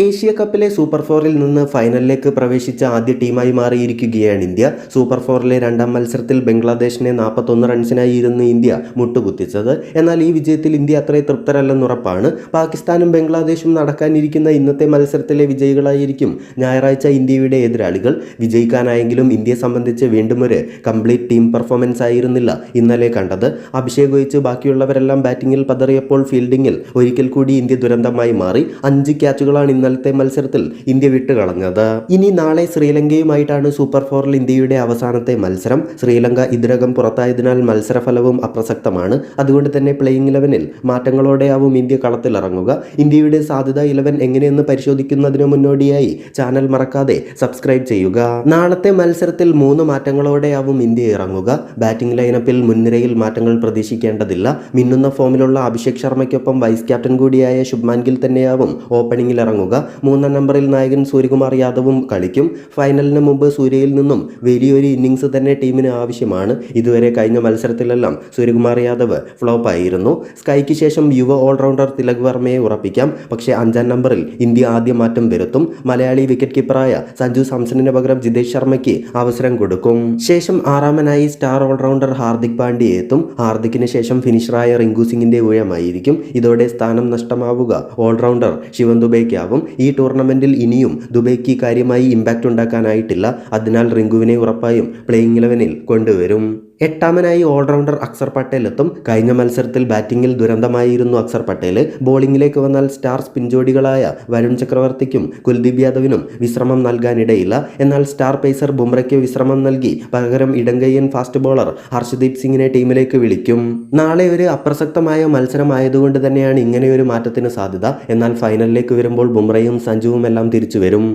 Asia കപ്പിലെ super ഫോറിൽ നിന്ന് ഫൈനലിലേക്ക് പ്രവേശിച്ച ആദ്യ ടീമായി മാറിയിരിക്കുകയാണ് ഇന്ത്യ. സൂപ്പർ ഫോറിലെ രണ്ടാം മത്സരത്തിൽ ബംഗ്ലാദേശിനെ നാൽപ്പത്തൊന്ന് റൺസിനായിരുന്നു ഇന്ത്യ മുട്ടുകുത്തിച്ചത്. എന്നാൽ ഈ വിജയത്തിൽ ഇന്ത്യ അത്രയും തൃപ്തരല്ലെന്നുറപ്പാണ് പാകിസ്ഥാനും ബംഗ്ലാദേശും നടക്കാനിരിക്കുന്ന ഇന്നത്തെ മത്സരത്തിലെ വിജയികളായിരിക്കും ഞായറാഴ്ച ഇന്ത്യയുടെ എതിരാളികൾ. വിജയിക്കാനായെങ്കിലും ഇന്ത്യയെ സംബന്ധിച്ച് വീണ്ടും ഒരു കംപ്ലീറ്റ് ടീം പെർഫോമൻസ് ആയിരുന്നില്ല ഇന്നലെ കണ്ടത്. അഭിഷേക് ഒഴിച്ച് ബാക്കിയുള്ളവരെല്ലാം ബാറ്റിംഗിൽ പതറിയപ്പോൾ ഫീൽഡിങ്ങിൽ ഒരിക്കൽ കൂടി ഇന്ത്യ ദുരന്തമായി മാറി. അഞ്ച് ക്യാച്ചുകളാണ് ഇന്നലത്തെ മത്സരത്തിൽ ഇന്ത്യ വിട്ടുകളഞ്ഞത്. ഇനി നാളെ ശ്രീലങ്കയുമായിട്ടാണ് സൂപ്പർ ഫോറിൽ ഇന്ത്യയുടെ അവസാനത്തെ മത്സരം. ശ്രീലങ്ക ഇതിനകം പുറത്തായതിനാൽ മത്സരഫലവും അപ്രസക്തമാണ്. അതുകൊണ്ട് തന്നെ പ്ലേയിങ് ഇലവനിൽ മാറ്റങ്ങളോടെയാവും ഇന്ത്യ കളത്തിലിറങ്ങുക. ഇന്ത്യയുടെ സാധ്യത ഇലവൻ എങ്ങനെയെന്ന് പരിശോധിക്കുന്നതിന് മുന്നോടിയായി ചാനൽ മറക്കാതെ സബ്സ്ക്രൈബ് ചെയ്യുക. നാളത്തെ മത്സരത്തിൽ മൂന്ന് മാറ്റങ്ങളോടെയാവും ഇന്ത്യ ഇറങ്ങുക. ബാറ്റിംഗ് ലൈനപ്പിൽ മുൻനിരയിൽ മാറ്റങ്ങൾ പ്രതീക്ഷിക്കേണ്ടതില്ല. മിന്നുന്ന ഫോമിലുള്ള അഭിഷേക് ശർമ്മയ്ക്കൊപ്പം വൈസ് ക്യാപ്റ്റൻ കൂടിയായ ശുഭ്മാൻ ഗിൽ തന്നെയാവും ഓപ്പണിംഗിൽ ഇറങ്ങുക. മൂന്നാം നമ്പറിൽ നായകൻ സൂര്യകുമാർ യാദവും കളിക്കും. ഫൈനലിന് മുമ്പ് സൂര്യയിൽ നിന്നും വലിയൊരു ഇന്നിങ്സ് തന്നെ ടീമിന് ആവശ്യമാണ്. ഇതുവരെ കഴിഞ്ഞ മത്സരത്തിലെല്ലാം സൂര്യകുമാർ യാദവ് ഫ്ലോപ്പ് ആയിരുന്നു. സ്കൈക്ക് ശേഷം യുവ ഓൾറൗണ്ടർ തിലക് വർമ്മയെ ഉറപ്പിക്കാം. പക്ഷേ അഞ്ചാം നമ്പറിൽ ഇന്ത്യ ആദ്യം മാറ്റം വരുത്തും. മലയാളി വിക്കറ്റ് കീപ്പറായ സഞ്ജു സാംസണിന് പകരം ജിതേഷ് ശർമ്മയ്ക്ക് അവസരം കൊടുക്കും. ശേഷം ആറാമനായി സ്റ്റാർ ഓൾറൗണ്ടർ ഹാർദിക് പാണ്ഡ്യ എത്തും. ഹാർദിക്കിന് ശേഷം ഫിനിഷറായ റിങ്കു സിംഗിന്റെ ഊഴമായിരിക്കും ഇതോടെ സ്ഥാനം നഷ്ടമാവുക. ഓൾറൗണ്ടർ ശിവൻ ദുബൈക്കാവും. ഈ ടൂർണമെന്റിൽ ഇനിയും ദുബൈക്ക് കാര്യമായി ഇമ്പാക്റ്റ് ഉണ്ടാക്കാനായിട്ടില്ല. അതിനാൽ റിങ്കുവിനെ ഉറപ്പായും പ്ലേയിങ് ഇലവനിൽ കൊണ്ടുവരും. എട്ടാമനായി ഓൾറൗണ്ടർ അക്സർ പട്ടേൽ എത്തും കഴിഞ്ഞ മത്സരത്തിൽ ബാറ്റിംഗിൽ ദുരന്തമായിരുന്നു അക്സർ പട്ടേൽ ബോളിംഗിലേക്ക് വന്നാൽ സ്റ്റാർ സ്പിൻ ജോഡികളായ വരുൺ ചക്രവർത്തിക്കും കുൽദീപ് യാദവിനും വിശ്രമം നൽകാനിടയില്ല. എന്നാൽ സ്റ്റാർ പേസർ ബുംറയ്ക്ക് വിശ്രമം നൽകി. പകരം ഇടങ്കയ്യൻ ഫാസ്റ്റ് ബോളർ ഹർഷദീപ് സിംഗിനെ ടീമിലേക്ക് വിളിക്കും. നാളെ ഒരു അപ്രസക്തമായ മത്സരമായതുകൊണ്ട് തന്നെയാണ് ഇങ്ങനെയൊരു മാറ്റത്തിന് സാധ്യത. എന്നാൽ ഫൈനലിലേക്ക് വരുമ്പോൾ ബുംറയും സഞ്ജുവും എല്ലാം തിരിച്ചു വരും